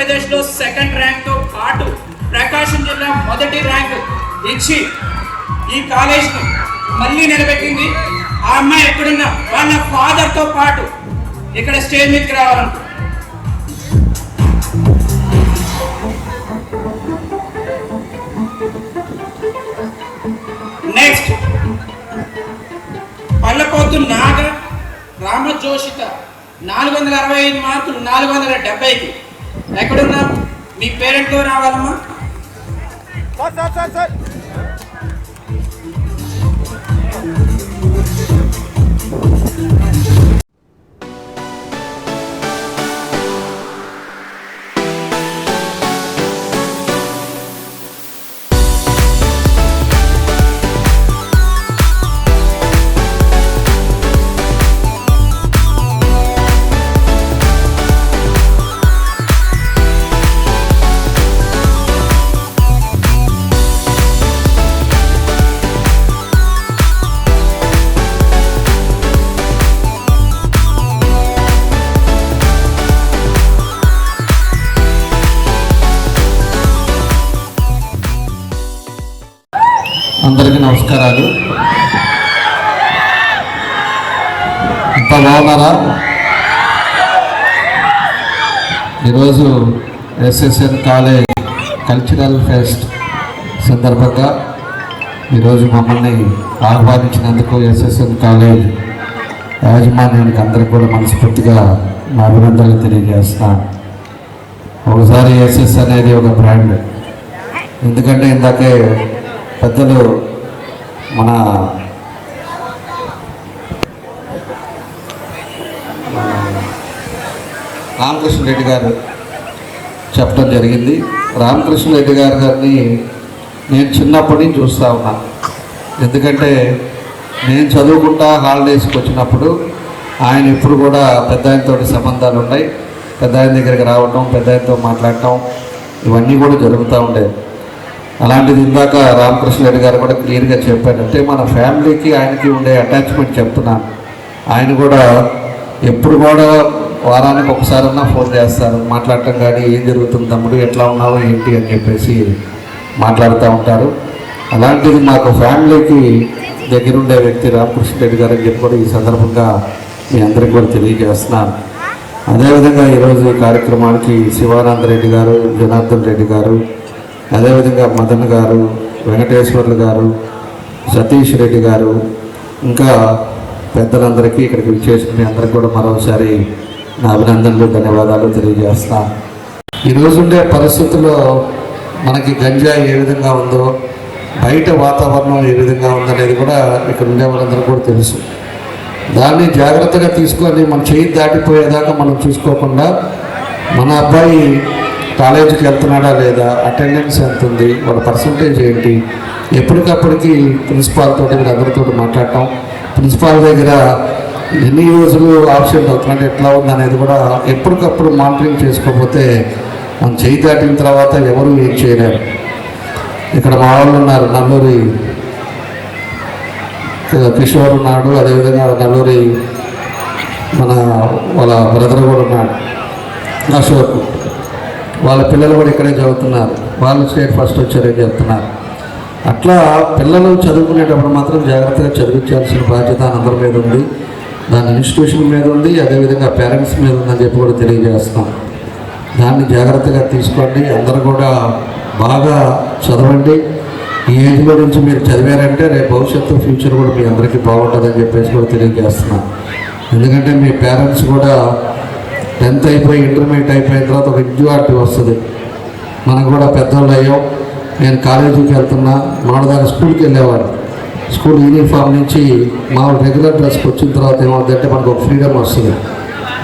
ఆంధ్రప్రదేశ్లో సెకండ్ ర్యాంక్తో పాటు ప్రకాశం జిల్లా మొదటి ర్యాంకు ఇచ్చి ఈ కాలేజ్ను మళ్ళీ నిలబెట్టింది. ఆ అమ్మాయి ఎక్కడున్నా వాళ్ళ ఫాదర్తో పాటు ఇక్కడ స్టేజ్ మీదకి రావాలను నెక్స్ట్ పల్లపోతు నాగ రామజోషిత నాలుగు వందల అరవై ఐదు మార్కులు నాలుగు వందల డెబ్బైకి. ఎక్కడున్నారు మీ పేరెంట్తో రావాలమ్మా. Sir sir sir. నమస్కారాలు ఇంత బాగున్నారా? ఈరోజు ఎస్ఎస్ఎన్ కాలేజ్ కల్చరల్ ఫెస్ట్ సందర్భంగా ఈరోజు మమ్మల్ని ఆహ్వానించినందుకు ఎస్ఎస్ఎన్ కాలేజ్ యాజమాన్యానికి అందరికీ కూడా మనస్ఫూర్తిగా నా అభినందనలు తెలియజేస్తాను ఒకసారి ఎస్ఎస్ అనేది ఒక బ్రాండ్. ఎందుకంటే ఇందాకే పెద్దలు మన రామకృష్ణ రెడ్డి గారు చెప్పడం జరిగింది. రామకృష్ణ రెడ్డి గారు గారిని నేను చిన్నప్పటి నుంచి చూస్తూ ఉన్నాను ఎందుకంటే నేను చదువుకుంటా హాలిడేస్కి వచ్చినప్పుడు ఆయన ఎప్పుడు కూడా పెద్ద ఆయనతో సంబంధాలు ఉన్నాయి. పెద్ద ఆయన దగ్గరికి రావటం పెద్ద ఆయనతో మాట్లాడటం ఇవన్నీ కూడా జరుగుతూ ఉండేది అలాంటిది ఇందాక రామకృష్ణ రెడ్డి గారు కూడా క్లియర్గా చెప్పారు. అంటే మన ఫ్యామిలీకి ఆయనకి ఉండే అటాచ్మెంట్ చెప్తున్నాను. ఆయన కూడా ఎప్పుడు కూడా వారానికి ఒకసారన్నా ఫోన్ చేస్తారు. మాట్లాడటం కానీ ఏం జరుగుతుంది తమ్ముడు ఎట్లా ఉన్నావు ఏంటి అని చెప్పేసి మాట్లాడుతూ ఉంటారు. అలాంటిది మాకు ఫ్యామిలీకి దగ్గరుండే వ్యక్తి రామకృష్ణ రెడ్డి గారు అని చెప్పి కూడా ఈ సందర్భంగా మీ అందరికీ కూడా తెలియజేస్తున్నాను. అదేవిధంగా ఈరోజు ఈ కార్యక్రమానికి శివానంద రెడ్డి గారు జనార్దన్ రెడ్డి గారు అదేవిధంగా మదన్ గారు వెంకటేశ్వర్లు గారు సతీష్ రెడ్డి గారు ఇంకా పెద్దలందరికీ ఇక్కడికి విచ్చేసిన మీ అందరికీ కూడా మరోసారి నా అభినందనలు ధన్యవాదాలు తెలియజేస్తా. ఈరోజుండే పరిస్థితుల్లో మనకి గంజాయి ఏ విధంగా ఉందో బయట వాతావరణం ఏ విధంగా ఉందనేది కూడా ఇక్కడ ఉండే వాళ్ళందరూ కూడా తెలుసు. దాన్ని జాగ్రత్తగా తీసుకొని మన చేయి దాటిపోయేదాకా మనం చూసుకోకుండా మన అబ్బాయి కాలేజీకి వెళ్తున్నాడా లేదా? అటెండెన్స్ ఎంత ఉంది? వాళ్ళ పర్సంటేజ్ ఏంటి? ఎప్పటికప్పటికి ప్రిన్సిపాల్ తోటి అందరితో మాట్లాడటం. ప్రిన్సిపాల్ దగ్గర ఎన్ని రోజులు ఆబ్సెంట్ అవుతున్నాడు ఎట్లా ఉంది అనేది కూడా ఎప్పటికప్పుడు మానిటరింగ్ చేసుకోకపోతే మనం చేయి దాటిన తర్వాత ఎవరు ఏం చేయలేరు. ఇక్కడ మా వాళ్ళు ఉన్నారు నల్లూరి. కిషోర్ ఉన్నాడు అదేవిధంగా నల్లూరి మన వాళ్ళ బ్రదర్ కూడా ఉన్నాడు. అశోక్ వాళ్ళ పిల్లలు కూడా ఇక్కడే చదువుతున్నారు. వాళ్ళు స్టేట్ ఫస్ట్ వచ్చారని చెప్తున్నారు అట్లా పిల్లలు చదువుకునేటప్పుడు మాత్రం జాగ్రత్తగా చదివించాల్సిన బాధ్యత అందరి మీద ఉంది. దాని ఇన్స్టిట్యూషన్ మీద ఉంది. అదేవిధంగా పేరెంట్స్ మీద ఉందని చెప్పి కూడా తెలియజేస్తాం దాన్ని జాగ్రత్తగా తీసుకోండి. అందరూ కూడా బాగా చదవండి. ఈ ఏజ్లో నుంచి మీరు చదివారంటే రేపు భవిష్యత్తు ఫ్యూచర్ కూడా మీ అందరికీ బాగుంటుందని చెప్పేసి కూడా తెలియజేస్తున్నాను ఎందుకంటే మీ పేరెంట్స్ కూడా టెన్త్ అయిపోయి ఇంటర్మీడియట్ అయిపోయిన తర్వాత ఒక ఇంజువారిటీ వస్తుంది. మనకు కూడా పెద్దవాళ్ళు అయ్యాం. నేను కాలేజీకి వెళ్తున్నా. మామూలుగా స్కూల్కి వెళ్ళేవాడు. స్కూల్ యూనిఫామ్ నుంచి మామూలు రెగ్యులర్ డ్రెస్కి వచ్చిన తర్వాత ఏమవుతుందంటే మనకు ఒక ఫ్రీడమ్ వస్తుంది.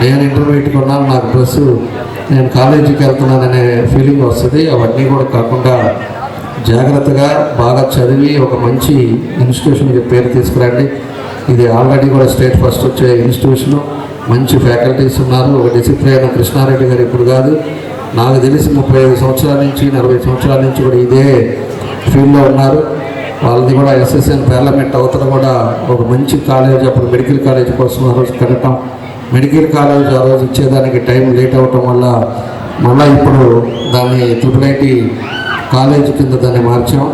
నేను ఇంటర్మీడియట్కి ఉన్నాను. నాకు డ్రెస్సు నేను కాలేజీకి వెళ్తున్నాననే ఫీలింగ్ వస్తుంది. అవన్నీ కూడా కాకుండా జాగ్రత్తగా బాగా చదివి ఒక మంచి ఇన్స్టిట్యూషన్కి పేరు తీసుకురండి. ఇది ఆల్రెడీ కూడా స్టేట్ ఫస్ట్ వచ్చే ఇన్స్టిట్యూషను మంచి ఫ్యాకల్టీస్ ఉన్నారు. ఒక డిసిప్లైన్ కృష్ణారెడ్డి గారు ఇప్పుడు కాదు. నాకు తెలిసి ముప్పై ఐదు సంవత్సరాల నుంచి నలభై సంవత్సరాల నుంచి కూడా ఇదే ఫీల్డ్లో ఉన్నారు. వాళ్ళది కూడా ఎస్ఎస్ఎన్ పార్లమెంట్ అవతల కూడా ఒక మంచి కాలేజ్ అప్పుడు మెడికల్ కాలేజ్ కోసం ఆ రోజు కట్టడం. మెడికల్ కాలేజ్ ఆ రోజు ఇచ్చేదానికి టైం లేట్ అవ్వటం వల్ల మళ్ళీ ఇప్పుడు దాన్ని ట్రిపుల్ ఐటీ కాలేజ్ కింద దాన్ని మార్చాం.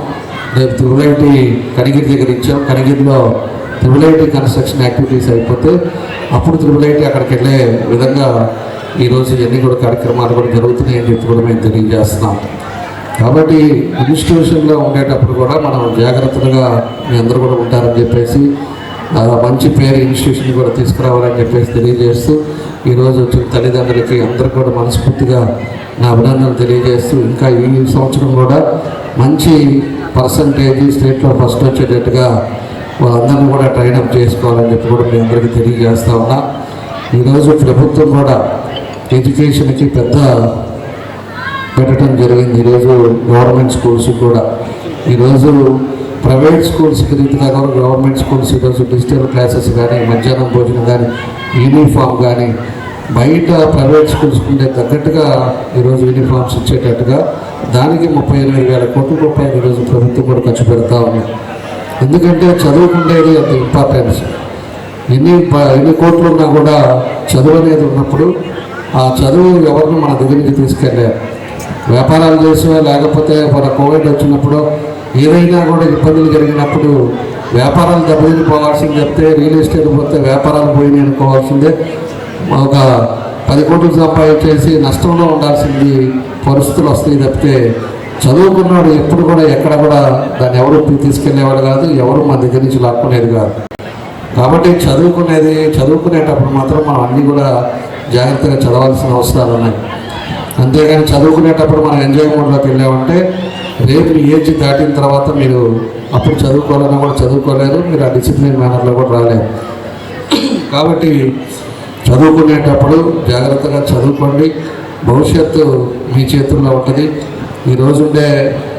రేపు ట్రిపుల్ ఐటీ కనిగిరి దగ్గర ఇచ్చాం. కనిగిరిలో త్రిబుల్ ఐటీ కన్స్ట్రక్షన్ యాక్టివిటీస్ అయిపోతే అప్పుడు త్రిబుల్ ఐటీ అక్కడికి వెళ్ళే విధంగా ఈరోజు ఇవన్నీ కూడా కార్యక్రమాలు కూడా జరుగుతున్నాయని చెప్పి కూడా మేము తెలియజేస్తున్నాం. కాబట్టి ఇన్స్టిట్యూషన్లో ఉండేటప్పుడు కూడా మనం జాగ్రత్తగా మీ అందరూ కూడా ఉంటారని చెప్పేసి మంచి పేరు ఇన్స్టిట్యూషన్ కూడా తీసుకురావాలని చెప్పేసి తెలియజేస్తూ ఈరోజు వచ్చిన తల్లిదండ్రులకి అందరూ కూడా మనస్ఫూర్తిగా నా అభినందనలు తెలియజేస్తూ ఇంకా ఈ సంవత్సరం కూడా మంచి పర్సంటేజ్ స్టేట్లో ఫస్ట్ వచ్చేటట్టుగా వాళ్ళందరినీ కూడా ట్రైనప్ చేసుకోవాలని చెప్పి కూడా మీ అందరికీ తెలియజేస్తా ఉన్నా. ఈరోజు ప్రభుత్వం కూడా ఎడ్యుకేషన్కి పెద్ద పెట్టడం జరిగింది. ఈరోజు గవర్నమెంట్ స్కూల్స్ కూడా. ఈరోజు ప్రైవేట్ స్కూల్స్కి రీతిగా కూడా గవర్నమెంట్ స్కూల్స్ ఈరోజు డిజిటల్ క్లాసెస్ కానీ మధ్యాహ్నం భోజనం కానీ యూనిఫామ్ కానీ బయట ప్రైవేట్ స్కూల్స్కి ఉండే తగ్గట్టుగా ఈరోజు యూనిఫామ్స్ ఇచ్చేటట్టుగా దానికి ముప్పై ఎనిమిది వేల కోట్ల రూపాయలు ఈరోజు ప్రభుత్వం కూడా ఖర్చు పెడతా ఉంది. ఎందుకంటే చదువుకుండేది అంత ఇంపార్టెన్స్ ఎన్ని ఎన్ని కోట్లు ఉన్నా కూడా చదువు అనేది ఉన్నప్పుడు ఆ చదువు ఎవరిని మన దగ్గరికి తీసుకెళ్ళారు వ్యాపారాలు చేసో లేకపోతే మన కోవిడ్ వచ్చినప్పుడు ఏదైనా కూడా ఇబ్బందులు జరిగినప్పుడు వ్యాపారాలు దెబ్బతిని పోవాల్సింది చెప్తే రియల్ ఎస్టేట్ పోతే వ్యాపారాలు పోయి అనుకోవాల్సిందే. ఒక పది కోట్లు సంపాదించేసి నష్టంలో ఉండాల్సింది పరిస్థితులు వస్తాయి తప్పితే చదువుకున్నాడు ఎప్పుడు కూడా ఎక్కడ కూడా దాన్ని ఎవరు తీసుకెళ్ళేవాడు కాదు ఎవరు మన దగ్గర నుంచి లాక్కునేది కాదు. కాబట్టి చదువుకునేది చదువుకునేటప్పుడు మాత్రం మనం అన్నీ కూడా జాగ్రత్తగా చదవాల్సిన అవసరాలు ఉన్నాయి. అంతేగాని చదువుకునేటప్పుడు మనం ఎంజాయ్ మోడ్లోకి వెళ్ళామంటే రేపు ఏజ్ దాటిన తర్వాత మీరు అప్పుడు చదువుకోవాలన్నా కూడా చదువుకోలేరు మీరు ఆ డిసిప్లిన్ మేనర్లో కూడా రాలేరు. కాబట్టి చదువుకునేటప్పుడు జాగ్రత్తగా చదువుకోండి. భవిష్యత్తు మీ చేతుల్లో ఉంటుంది. ఈ రోజుండే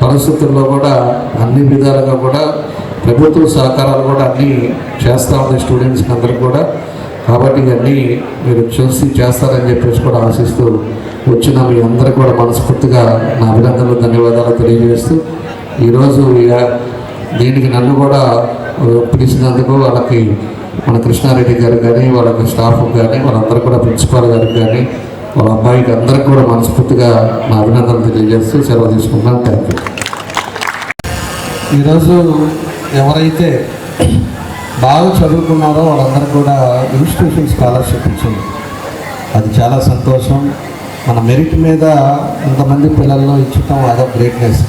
పరిస్థితుల్లో కూడా అన్ని విధాలుగా కూడా ప్రభుత్వ సహకారాలు కూడా అన్నీ చేస్తూ ఉంది స్టూడెంట్స్కి అందరికి కూడా. కాబట్టి ఇవన్నీ మీరు చూసి చేస్తారని చెప్పేసి కూడా ఆశిస్తూ వచ్చిన మీ అందరికి కూడా మనస్ఫూర్తిగా నా అభినందనలు ధన్యవాదాలు తెలియజేస్తూ ఈరోజు ఇక దీనికి నన్ను కూడా పిలిచినందుకు వాళ్ళకి మన కృష్ణారెడ్డి గారు కానీ వాళ్ళకి స్టాఫ్ కానీ వాళ్ళందరూ కూడా ప్రిన్సిపాల్ గారికి కానీ వాళ్ళ అబ్బాయికి అందరికి కూడా మనస్ఫూర్తిగా నా అభినందనలు తెలియజేస్తూ సెలవు తీసుకుంటున్నాను. థ్యాంక్ యూ ఈరోజు ఎవరైతే బాగా చదువుకున్నారో వాళ్ళందరూ కూడా ఇన్స్టిట్యూషన్ స్కాలర్షిప్ ఇచ్చింది. అది చాలా సంతోషం. మన మెరిట్ మీద ఇంతమంది పిల్లల్లో ఇచ్చటం అదో గ్రేట్నెస్.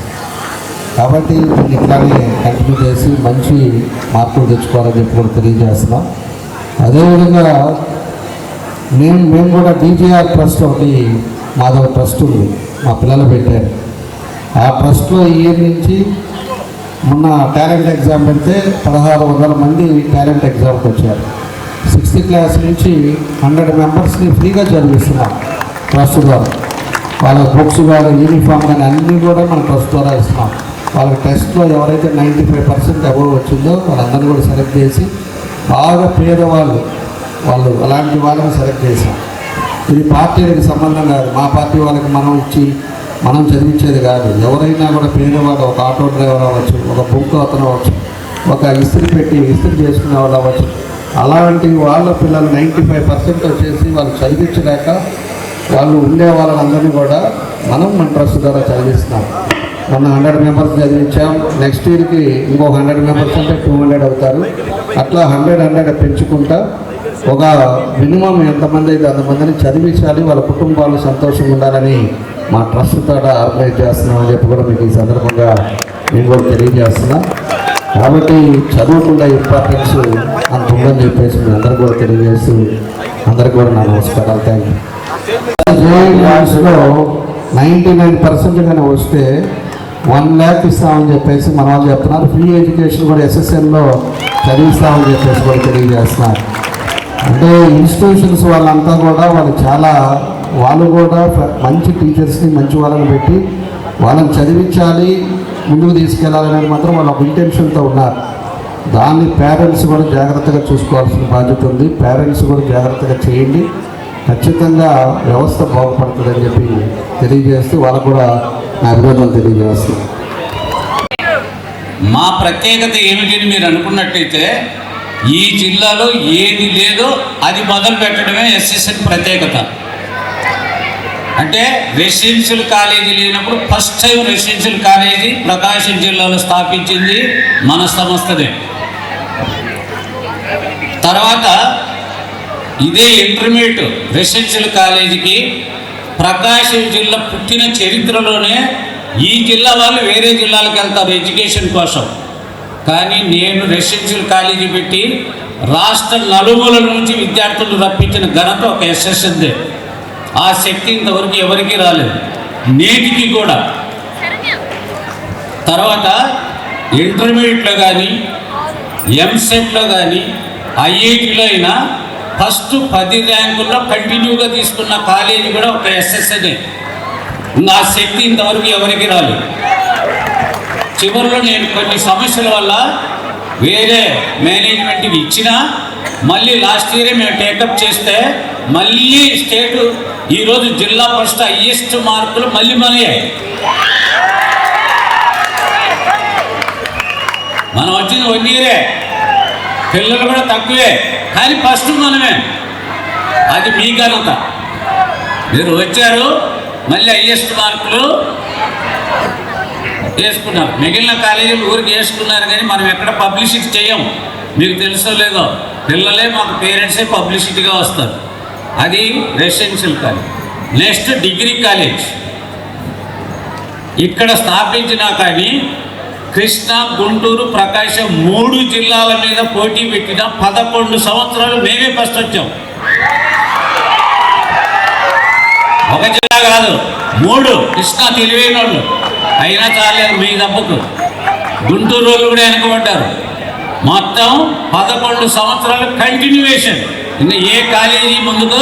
కాబట్టి దీన్ని ఇట్లానే కంటిన్యూ చేసి మంచి మార్కులు తెచ్చుకోవాలని చెప్పి కూడా తెలియజేస్తున్నాం. అదేవిధంగా మేము మేము కూడా బీజేఆర్ ట్రస్ట్ ఒకటి మాది ఒక ట్రస్ట్ ఉంది. మా పిల్లలు పెట్టారు. ఆ ట్రస్ట్లో ఇయర్ నుంచి మొన్న టాలెంట్ ఎగ్జామ్ పెడితే పదహారు వందల మంది టాలెంట్ ఎగ్జామ్కి వచ్చారు. సిక్స్త్ క్లాస్ నుంచి హండ్రెడ్ మెంబర్స్ని ఫ్రీగా చదివిస్తున్నాం ట్రస్ట్ ద్వారా. వాళ్ళ బుక్స్ కానీ యూనిఫామ్ కానీ అన్నీ కూడా మన ట్రస్ట్ ద్వారా ఇస్తున్నాం. వాళ్ళ టెస్ట్లో ఎవరైతే నైంటీ ఫైవ్ పర్సెంట్ అబోవ్ వచ్చిందో వాళ్ళందరినీ కూడా సెలెక్ట్ చేసి బాగా పేదవాళ్ళు వాళ్ళు అలాంటి వాళ్ళని సెలెక్ట్ చేశాం ఇది పార్టీలకు సంబంధం కాదు. మా పార్టీ వాళ్ళకి మనం ఇచ్చి మనం చదివించేది కాదు. ఎవరైనా కూడా పేదవాడు ఒక ఆటో డ్రైవర్ అవ్వచ్చు ఒక బుక్ అతను అవ్వచ్చు ఒక ఇస్త్రీ పెట్టి ఇస్త్రీ చేసుకునే వాళ్ళు అవ్వచ్చు. అలాంటి వాళ్ళ పిల్లలు నైంటీ ఫైవ్ పర్సెంట్ వచ్చేసి వాళ్ళు చదివించలేక వాళ్ళు ఉండే వాళ్ళందరినీ కూడా మనం మన ట్రస్ట్ ద్వారా చదివిస్తున్నాం. మొన్న హండ్రెడ్ మెంబర్స్ చదివించాం. నెక్స్ట్ ఇయర్కి ఇంకో హండ్రెడ్ మెంబర్స్ అంటే టూ హండ్రెడ్ అవుతారు. అట్లా హండ్రెడ్ హండ్రెడ్ పెంచుకుంటా ఒక మినిమం ఎంతమంది అయితే అంతమందిని చదివించాలి వాళ్ళ కుటుంబాలు సంతోషంగా ఉండాలని మా ట్రస్ట్ తోట ఆర్గనైజ్ చేస్తున్నామని చెప్పి కూడా మీకు ఈ సందర్భంగా నేను కూడా తెలియజేస్తున్నా. కాబట్టి చదువుకుండా ఇంపార్టెన్స్ అంత ఉందని చెప్పేసి మీ అందరూ కూడా తెలియజేస్తూ అందరికీ కూడా నా నమస్కారాలు. థ్యాంక్ యూ జేఈలో నైంటీ నైన్ పర్సెంట్ కానీ వస్తే వన్ ల్యాక్ ఇస్తామని చెప్పేసి మన వాళ్ళు చెప్తున్నారు. ఫ్రీ ఎడ్యుకేషన్ కూడా ఎస్ఎస్ఎన్లో చదివిస్తామని చెప్పేసి కూడా తెలియజేస్తున్నారు. అంటే ఇన్స్టిట్యూషన్స్ వాళ్ళంతా కూడా వాళ్ళు చాలా వాళ్ళు కూడా మంచి టీచర్స్ని మంచి వాళ్ళని పెట్టి వాళ్ళని చదివించాలి ముందుకు తీసుకెళ్ళాలనేది మాత్రం వాళ్ళ ఇంటెన్షన్తో ఉన్నారు. దాన్ని పేరెంట్స్ కూడా జాగ్రత్తగా చూసుకోవాల్సిన బాధ్యత ఉంది. పేరెంట్స్ కూడా జాగ్రత్తగా చేయండి. ఖచ్చితంగా వ్యవస్థ బాగుపడుతుందని చెప్పి తెలియజేస్తూ వాళ్ళకు కూడా నా అభినందనలు తెలియజేస్తున్నాను. మా ప్రత్యేకత ఏమిటని మీరు అనుకున్నట్టయితే ఈ జిల్లాలో ఏది లేదో అది మొదలు పెట్టడమే ఎస్ఎస్ఎన్ ప్రత్యేకత. అంటే రెసిడెన్షియల్ కాలేజీ లేనప్పుడు first time residential college Prakasam జిల్లాలో స్థాపించింది మన సంస్థదే. తర్వాత ఇదే ఇంటర్మీడియట్ రెసిడెన్షియల్ కాలేజీకి ప్రకాశం జిల్లా పుట్టిన చరిత్రలోనే ఈ జిల్లా వాళ్ళు వేరే జిల్లాలకు వెళ్తారు ఎడ్యుకేషన్ కోసం. కానీ నేను రెసిడెన్షియల్ కాలేజీ పెట్టి రాష్ట్ర నలుమూల నుంచి విద్యార్థులు రప్పించిన ఘనత ఒక ఎస్ఎస్ఎందే ఆ శక్తి ఇంతవరకు ఎవరికీ రాలేదు. నేటికి కూడా. తర్వాత ఇంటర్మీడియట్లో కానీ ఎంసెట్లో కానీ ఐఐటిలో అయినా ఫస్ట్ పది ర్యాంకుల్లో కంటిన్యూగా తీసుకున్న కాలేజీ కూడా ఒక ఎస్ఎస్ఎనే ఆ శక్తి ఇంతవరకు ఎవరికి రాలేదు. చివరిలో నేను కొన్ని సమస్యల వల్ల వేరే మేనేజ్మెంట్కి ఇచ్చినా మళ్ళీ లాస్ట్ ఇయరే మేము టేకప్ చేస్తే మళ్ళీ స్టేట్ ఈరోజు జిల్లా ఫస్ట్ హయ్యెస్ట్ మార్కులు మళ్ళీ మళ్ళీ మనం వచ్చింది వన్ ఇయరే పిల్లలు కూడా తక్కువే కానీ ఫస్ట్ మనమే. అది మీ ఘనత. మీరు వచ్చారు మళ్ళీ హయ్యెస్ట్ మార్కులు వేసుకున్నారు. మిగిలిన కాలేజీలు ఊరికి వేసుకున్నారు కానీ మనం ఎక్కడ పబ్లిసిటీ చేయం. మీకు తెలుసో లేదో? పిల్లలే మాకు పేరెంట్సే పబ్లిసిటీగా వస్తారు. అది residential college. Next degree college. ఇక్కడ స్థాపించినా కానీ కృష్ణా గుంటూరు ప్రకాశం మూడు జిల్లాల మీద పోటీ పెట్టిన పదకొండు సంవత్సరాలు మేమే ఫస్ట్ వచ్చాం. ఒక జిల్లా కాదు మూడు. కృష్ణా తెలివైన వాళ్ళు. అయినా చాలేదు మీ దెబ్బకు గుంటూరు వాళ్ళు కూడా వెనకబడ్డారు. మొత్తం పదకొండు సంవత్సరాలు కంటిన్యూవేషన్ ఇంకా ఏ కాలేజీ ముందుకు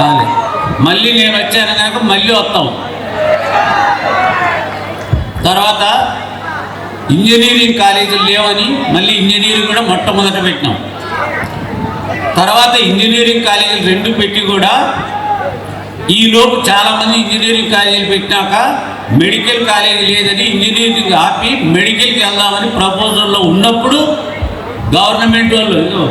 రాలేదు. మళ్ళీ నేను వచ్చాను కనుక మళ్ళీ వస్తాం. తర్వాత ఇంజనీరింగ్ కాలేజీలు లేవని మళ్ళీ ఇంజనీరింగ్ కూడా మొట్టమొదట పెట్టినాం. తర్వాత ఇంజనీరింగ్ కాలేజీలు రెండు పెట్టి కూడా ఈలోపు చాలామంది ఇంజనీరింగ్ కాలేజీలు పెట్టినాక మెడికల్ కాలేజీ లేదని ఇంజనీరింగ్ ఆపి మెడికల్కి వెళ్దామని ప్రపోజల్లో ఉన్నప్పుడు గవర్నమెంట్ వాళ్ళు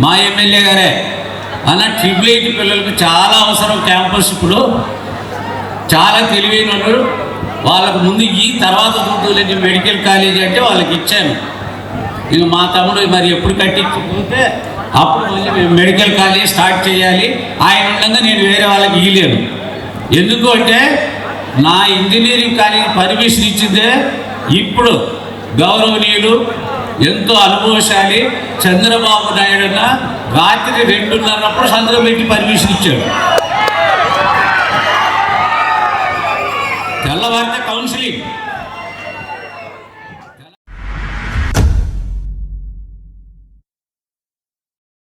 మా ఎమ్మెల్యే గారే అన్న ట్రిపుల్ ఐటీ పిల్లలకు చాలా అవసరం క్యాంపస్ ఇప్పుడు. చాలా తెలివైన వాళ్ళు. వాళ్ళకు ముందు ఈ తర్వాత చూద్దులేని మెడికల్ కాలేజీ అంటే వాళ్ళకి ఇచ్చాను. ఇక మా తమ్ముడు మరి ఎప్పుడు కట్టించుకుంటే అప్పుడు మెడికల్ కాలేజ్ స్టార్ట్ చేయాలి. ఆయన ఉండగా నేను వేరే వాళ్ళకి ఇయ్యలేను. ఎందుకు అంటే నా ఇంజనీరింగ్ కాలేజ్ పర్మిషన్ ఇచ్చిందే ఇప్పుడు గౌరవనీయులు ఎంతో అనుభవశాలి. చంద్రబాబు నాయుడు అన్న రాత్రి రెండున్నరప్పుడు చంద్రబెట్టి పెట్టి పర్మిషన్ ఇచ్చాడు. తెల్లవారితే